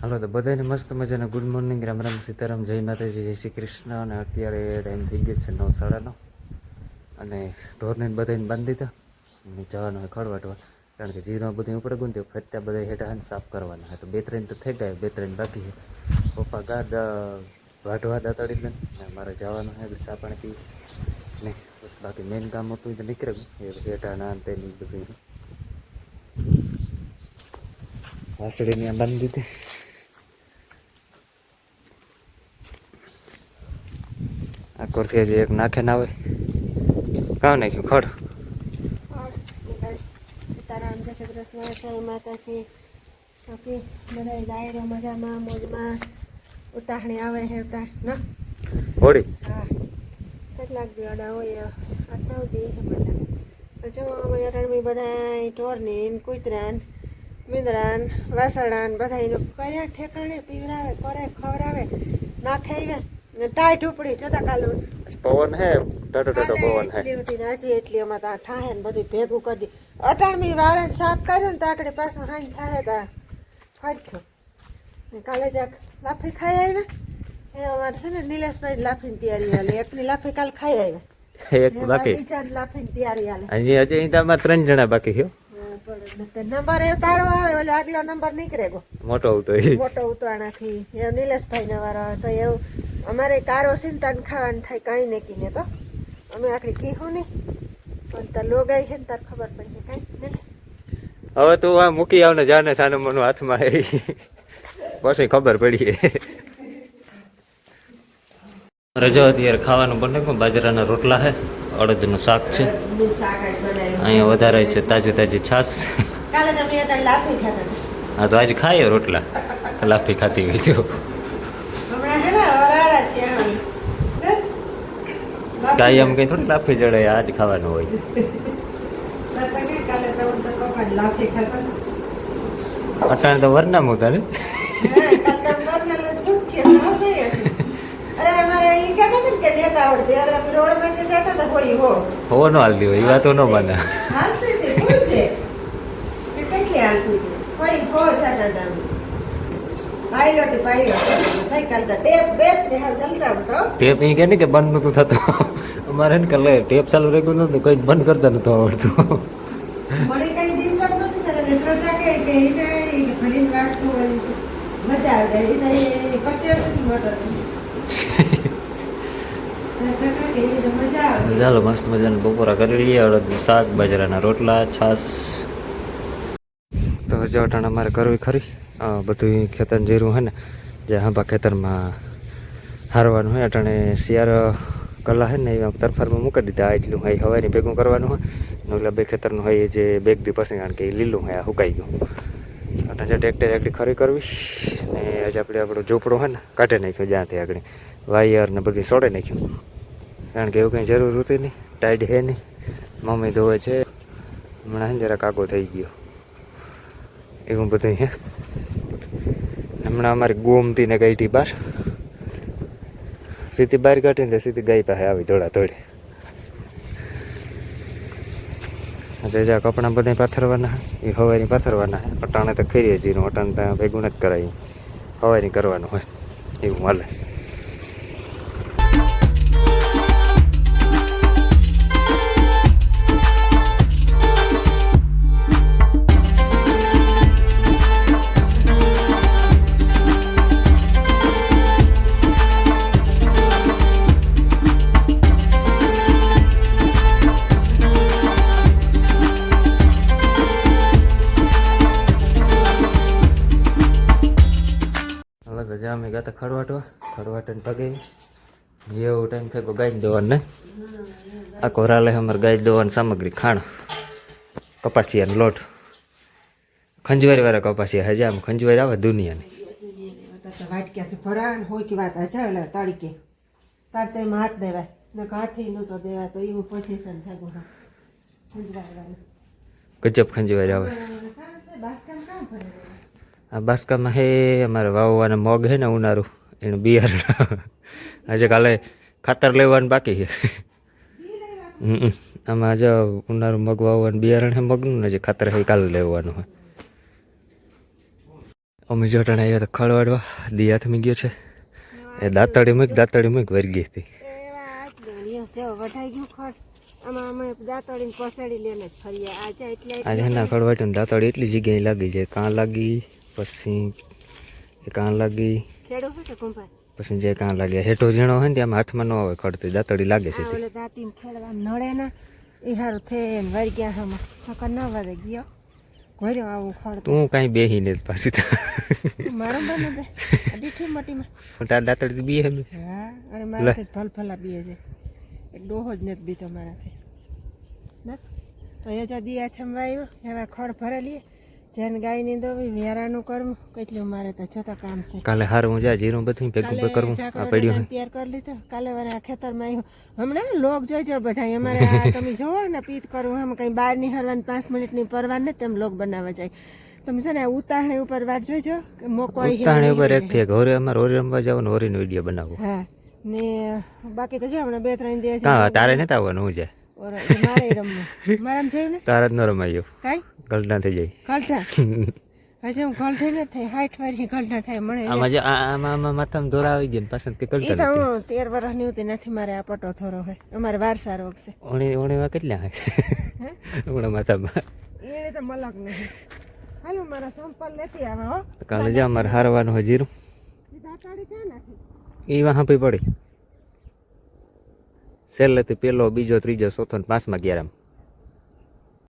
હાલો તો બધાને મસ્ત મજાને ગુડ મોર્નિંગ, રામ રામ સીતારામ, જય માતાજી, જય શ્રી કૃષ્ણ. અને અત્યારે ટાઈમ થઈ ગયો છે નવ સાડા નવ અને ઢોરને બધાને બાંધી દીધા. અને જવાનું હોય ખડવાટવા કારણ કે જીરો બધું ઉપર ગુંત્યો ફરતા બધા હેઠા સાફ કરવાના તો બે ત્રણ તો થઈ ગયા, બે ત્રણ બાકી છે. પપ્પા ગાડ, વાઢવા દાતાડી દે ને. મારે જવાનું હોય એટલે ચા પી ને બસ બાકી મેઇન કામ હતું તો નીકળે એ હેઠા ના તેની બધું. વાસળીને બાંધી દીધી. આ કોરથી હજી એક નાખે ના આવે કાં નાખ્યું? ખડ. સીતારામ જય શ્રી કૃષ્ણ જય માતાજી. બાકી બધા દાયરો મજામાં મોજમાં. ઉતાહણી આવે છે ના? હોળી. હા. કેટલાક દિવાડા હોય આઠ નવ દી છે બધા જો અમે અટાણમી બધા ઢોરની કૂતરાન મીંદડાન વાસણાન બધા એનું કર્યા ઠેકાણે પીવરાવે કરે ખવડાવે નાખે ટાઈટ ઉપડી જતા કાલુ. પવન હે ટાટો ટાટો પવન હે. એટલી હતી એટલી અમારે ત્યાં ઠાહે ને બધું ભેગું કરી દી. અટાણમી વારે સાફ કર્યું ને તો પાછું હાઈ થાય તા. ફરખ્યો ને કાલે જાક લાફી ખાઈ આવ્યા એ અમારે છે ને નિલેશભાઈ લાફીની તૈયારી હાલે. એકની લાફી કાલ ખાઈ આવ્યા એક બાકી? બીજાની લાફીની તૈયારી હાલે. હજી હજી અહીં તમારે ત્રણ જણા બાકી છે નંબર એ તારો આવે ઓલો આગલો નંબર નીકળે ગો મોટો ઉતો મોટો મોટો આનાથી. એવું નિલેશભાઈ ને વારો તો એવું અમારે કારો ચિંતા ને ખાવાનું થાય કાંઈ ને કીને તો. અમે આખડી કીધું નહીં. પણ તાર લોગાઈ છે ને તાર ખબર પડી છે કાંઈ નિલેશ હવે તું આ મૂકી આવને જાને સાને મનું હાથમાં હે પછી ખબર પડી. રજો અત્યારે ખાવાનું બને કો બાજરાના રોટલા છે અડદનું શાક છે. ની અહીંયા વધારે છે તાજી તાજી છાશ. હા તો આજે ખાઈએ રોટલા. લાફી ખાતી હોય તો હમણાં હે ને વરાળા છે આવી હે? કાંઈ એમ કંઈ થોડી લાફી જડે જ ખાવાનું હોય. અટાણે તો વરના મુદા ને? હતા ને હો. હાલતી હોય એ વાતો ન કાલતા ટેપ એ કે બંધ નતું થતું. અમારે ને કલે ટેપ ચાલુ રાખ્યું નતું કંઈ બંધ કરતા નતું આવડતું. ચાલો મસ્ત મજાના બપોરા કરી લઈએ. અડદનું શાક બાજરાના રોટલા છાશ. તો હજુ અટાણ અમારે કરવી ખરી. બધું ખેતર જીરું હોય ને જે હાંભા ખેતરમાં હારવાનું હોય અટાણે શિયાળ કલા હે ને એ તરફારમાં મૂકી દીધા એટલું હોય હવાની ભેગું કરવાનું હોય ઓલા બે ખેતરનું હોય એ જે બેગ દી પછી, કારણ કે એ લીલું હોય આ સુકાઈ ગયું. અને જે ટ્રેક્ટર એકડી ખરી કરવી ને આજે આપણે આપણો ઝોપડો હોય ને, કાઢી નાખ્યો જ્યાંથી આગળ. વાયર ને બધું સોડે નાખ્યું. કારણ કે એવું કંઈ જરૂર હતી નહીં ટાઈડ હે નહીં. મમ્મી ધોવે છે. હમણાં જરા કાકો થઈ ગયો. એવું બધું હે. હમણાં અમારી ગોમતી ને ગઈ બહાર સીધી બહાર કાઢીને સીધી ગાય પાસે આવી ધોળા દોડે. જે જ્યાં કપડાં બધા પાથરવાના એ હવારી પાથરવાના અટાણે તો ખરીએ જીનું અટાણે ત્યાં ભેગું નથી કરાય. હવારી કરવાનું હોય, એવું હાલે. અમે ગયા ખડવાટવા, ખડવાટીને પગે એવો ટાઈમ થયો ગાય દેવાનું ને આ કોરાલે અમારે ગાય દોવાની સામગ્રી ખાણ. કપાસિયાનો લોટ. ખંજવારી વાળા કપાસિયા હજી આમ ખંજવારી આવે દુનિયાની. વાટક્યાથી ભરા હોય કે વાત હજા એટલે તાળીકે તાર તો હાથ દેવાય ને હાથી નું તો દેવાય તો એવું પોઝિશન થાય ગોળા ખંજવાળવાનું. ગજબ ખંજવારી આવે. આ બાસ્કામાં હે અમારે વાવવાને મગ હે ને ઉનાળું એનું બિયારણ. આજે કાલે ખાતર લેવાનું બાકી છે. હમ. આમાં જો ઉનાળું મગ વાવવાનું બિયારણ હે મગનું ને જે ખાતર હે કાલે લેવાનું હોય. અમે જટણ આવ્યા તો ખળવાડવા દી થમી ગયો છે. એ દાંતળી મૂક દાંતળી મૂક વરી ગઈ હતી આજે ના ખળવાટ દાંતળી એટલી જગ્યાએ લાગી જાય કાં લાગી? પછી કાન કાં લાગી પછી જે કાં લાગે. હેઠો ઝીણો હોય ને ત્યાં હાથમાં ન આવે ખડતી દાંતડી લાગે છે નળે ના એ હારું થઈને વરી ગયા ખકર ન વરે ગયો. ઘોર્યો આવું ખડ તું કાંઈ બેહી ને પાછી મારો બને દે. અડીઠી મોટીમાં. તાર દાંતડી બી હે હા અરે મારાથી ફલ ફલા બીએ છે એક ડોહો જ નથી બીતો મારાથી. ના? તો એ જો દિયા થંભાયો એવા ખડ ભરેલી જેને ગાયની દોવી વેરાનું કરવું. કેટલું મારે તો છતાં કામ છે. કાલે હારું હું જાય જીરું બધું ભેગું કરવું આ પડ્યું તૈયાર કરી લીધો. કાલે વારે આ ખેતરમાં આવ્યો હમણાં લોક જોઈજો બધા અમારે તમે જોવો ને પીત કરવું આમ કઈ બહાર નીહરવાની પાંચ મિનિટની પરવાર ને તેમ લોક બનાવવા જાય. તમે છે ને આ ઉતાહણી ઉપર વાટ જોઈજો. કે મોકો ઉતાણી ઉપર એક થી હોરે અમારે હોરી રમવા જવાનું હોરીનો વીડિયો બનાવો. હા. ને બાકી તો જો હમણાં બે ત્રણ દિવસ તારે નતા આવવાનું હું જાય? તારા ન રમાયો કાંઈ? ગલટા થઈ જાય. કલટા હજી હું કલઠી ન થાય હાઠ વારી કલટા થાય મને આમાં જે આમાં માથામાં દોરા આવી ગયા પાછળ તે હું તેર વર્ષની હતી નથી મારે આ પટો થોરો હોય. અમારે વાર સારો વખશે ઓણી ઓણીમાં કેટલા હે હે? હમણાં માથામાં. એને તો મલક નહીં. હાલો મારા સંપલ લેતી આવે હો. કાલે જે અમારે હારવાનું હજીરું એ દાતાડી ક્યાં નાખી? એ વાં પડી પડી. છેલ્લેથી પેલો બીજો ત્રીજો ચોથો ને પાંચમા ગયા આમ